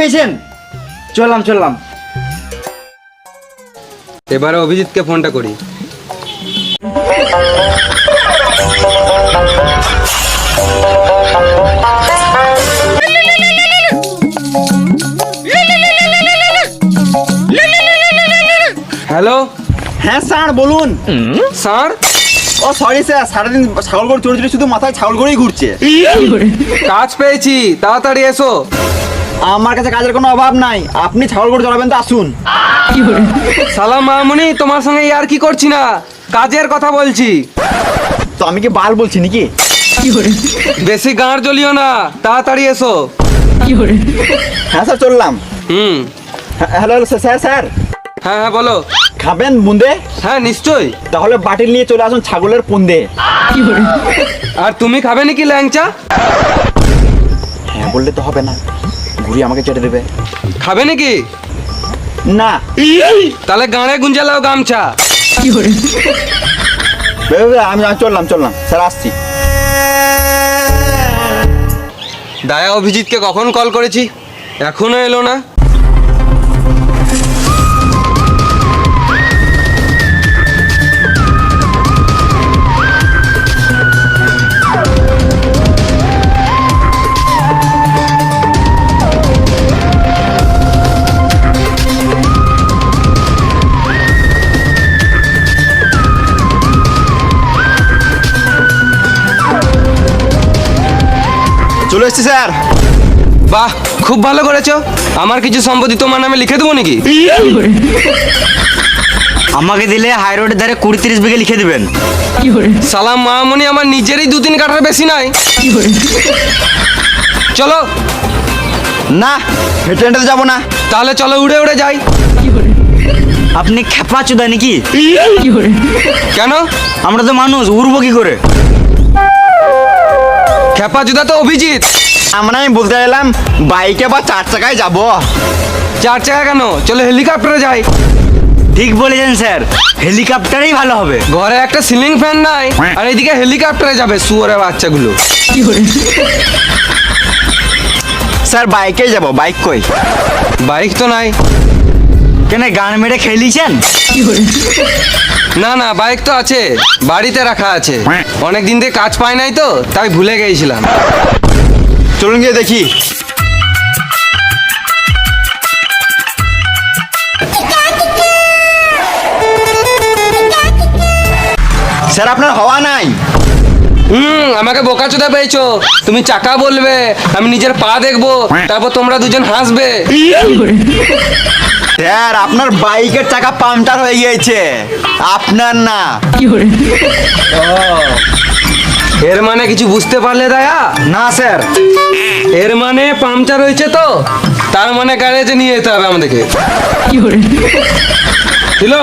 পেয়েছেন? চললাম চললাম। এবারে অভিজিৎকে ফোনটা করি। হ্যালো? হ্যাঁ স্যার বলুন। স্যার? ও সরি স্যার সারাদিন ছাগল গরু চড়ে চড়ে শুধু মাথায় ছাগল গরুই ঘুরছে। কাজ পেয়েছি তাড়াতাড়ি এসো। আমার কাছে কাজের কোনো অভাব নাই। আপনি ছাগল গরু চড়াবেন তো আসুন। সালাম মামুনি তোমার সঙ্গে আর কি করছি না? কাজের কথা বলছি। তো আমি কি বাল বলছি নাকি? বেশি গাঁড় জ্বলিও না তাড়াতাড়ি এসো। হ্যাঁ স্যার চললাম। হুম। হ্যাঁ, হ্যালো হ্যালো স্যার স্যার। হ্যাঁ হ্যাঁ বলো। খাবেন বুন্দে? হ্যাঁ নিশ্চয়ই। তাহলে বাটিল নিয়ে চলে আসুন ছাগলের পুন্দে। আর তুমি খাবে নাকি ল্যাংচা? হ্যাঁ বললে তো হবে না। ঘুরি আমাকে চেটে দেবে। খাবে নাকি? না। তাহলে গাঁড়ে গুঞ্জালাও গামছা। কি করে আমি চললাম চললাম। স্যার আসছি। দায়া অভিজিৎকে কখন কল করেছি? এখনও এলো না। চলে এসছি স্যার। বাহ খুব ভালো করেছ। আমার কিছু সম্পত্তি তোমার নামে লিখে দেবো নাকি? আমাকে দিলে হাই রোডের ধারে কুড়ি তিরিশ বিঘে লিখে দিবেন। সালাম মামনি আমার নিজেরই দু তিন কাঠার বেশি নাই চলো। না হেঁটে হেঁটে যাব না। তাহলে চলো উড়ে উড়ে যাই। আপনি খেপা চুদা নাকি? কেন? আমরা তো মানুষ উড়বো কি করে? খেপা জুদা তো অভিজিৎ। আমরা আমি বলতে এলাম বাইকে বা চার চাকায় যাব। চার চাকা কেন? চলো হেলিকপ্টারে যাই। ঠিক বলেছেন স্যার হেলিকপ্টারেই ভালো হবে। ঘরে একটা সিলিং ফ্যান নাই আর এইদিকে হেলিকপ্টারে যাবে শুয়োরের বাচ্চাগুলো। স্যার বাইকেই যাব বাইক কই? বাইক তো নাই। কেন গান মেরে খেলিছেন? না না বাইক তো আছে বাড়িতে রাখা আছে। অনেক দিন থেকে কাজ পাই নাই তো তাই ভুলে গিয়েছিলাম চলুন গিয়ে দেখি। স্যার আপনার হওয়া নাই। হুম আমাকে বোকাচোদা পেয়েছ। তুমি চাকা বলবে আমি নিজের পা দেখব তারপর তোমরা দুজন হাসবে। স্যার আপনার বাইকের চাকা পাংচার হয়ে গিয়েছে। আপনার না। এর মানে কিছু বুঝতে পারলে দায়া? না স্যার। এর মানে পাংচার হয়েছে তো। তার মানে গ্যারেজে নিয়ে যেতে হবে আমাদেরকে। ছিল